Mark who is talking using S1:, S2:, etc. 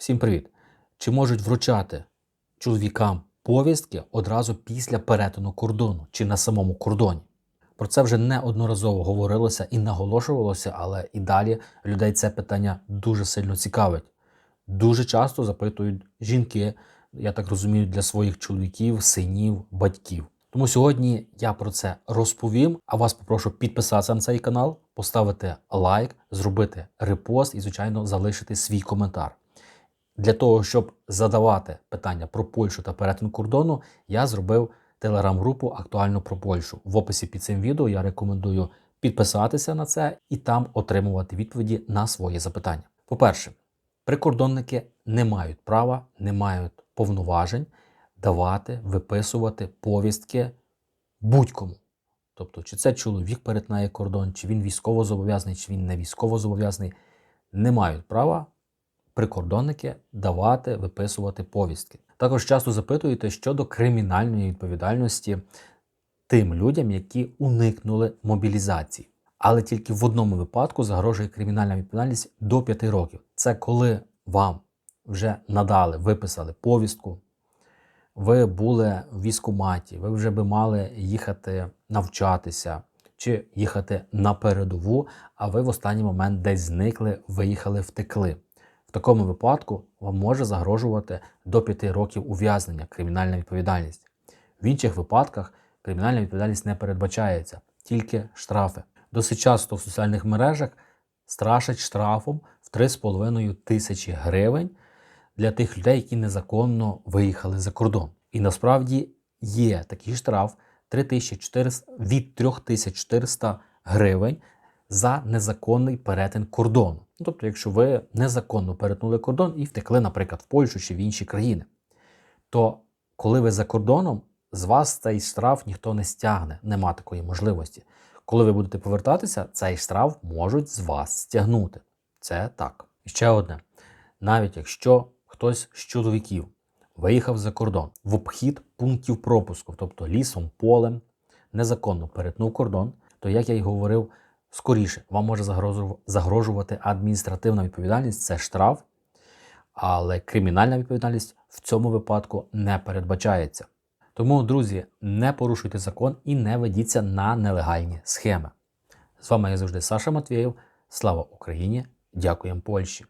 S1: Всім привіт! Чи можуть вручати чоловікам повістки одразу після перетину кордону чи на самому кордоні? Про це вже неодноразово говорилося і наголошувалося, але і далі людей це питання дуже сильно цікавить. Дуже часто запитують жінки, я так розумію, для своїх чоловіків, синів, батьків. Тому сьогодні я про це розповім. А вас попрошу підписатися на цей канал, поставити лайк, зробити репост і, звичайно, залишити свій коментар. Для того, щоб задавати питання про Польщу та перетин кордону, я зробив телеграм-групу актуально про Польщу. В описі під цим відео я рекомендую підписатися на це і там отримувати відповіді на свої запитання. По-перше, прикордонники не мають права, не мають повноважень давати, виписувати повістки будь-кому. Тобто, чи це чоловік перетинає кордон, чи він військово зобов'язаний, чи він не військово зобов'язаний, не мають права прикордонники давати, виписувати повістки. Також часто запитуєте щодо кримінальної відповідальності тим людям, які уникнули мобілізації. Але тільки в одному випадку загрожує кримінальна відповідальність до 5 років. Це коли вам вже надали, виписали повістку, ви були в військкоматі, ви вже би мали їхати навчатися чи їхати на передову, а ви в останній момент десь зникли, виїхали, втекли. В такому випадку вам може загрожувати до 5 років ув'язнення, кримінальна відповідальність. В інших випадках кримінальна відповідальність не передбачається, тільки штрафи. Досить часто в соціальних мережах страшать штрафом в 3,5 тисячі гривень для тих людей, які незаконно виїхали за кордон. І насправді є такий штраф 3400, від 3400 гривень за незаконний перетин кордону. Ну, Тобто, якщо ви незаконно перетнули кордон і втекли, наприклад, в Польщу чи в інші країни, то коли ви за кордоном, з вас цей штраф ніхто не стягне, нема такої можливості. Коли ви будете повертатися, цей штраф можуть з вас стягнути. Це так. Ще одне: навіть якщо хтось з чоловіків виїхав за кордон в обхід пунктів пропуску, тобто лісом, полем, незаконно перетнув кордон, то як я й говорив, скоріше вам може загрожувати адміністративна відповідальність, це штраф, але кримінальна відповідальність в цьому випадку не передбачається. Тому, друзі, не порушуйте закон і не ведіться на нелегальні схеми. З вами, як завжди, Саша Матвєєв. Слава Україні! Дякуємо Польщі!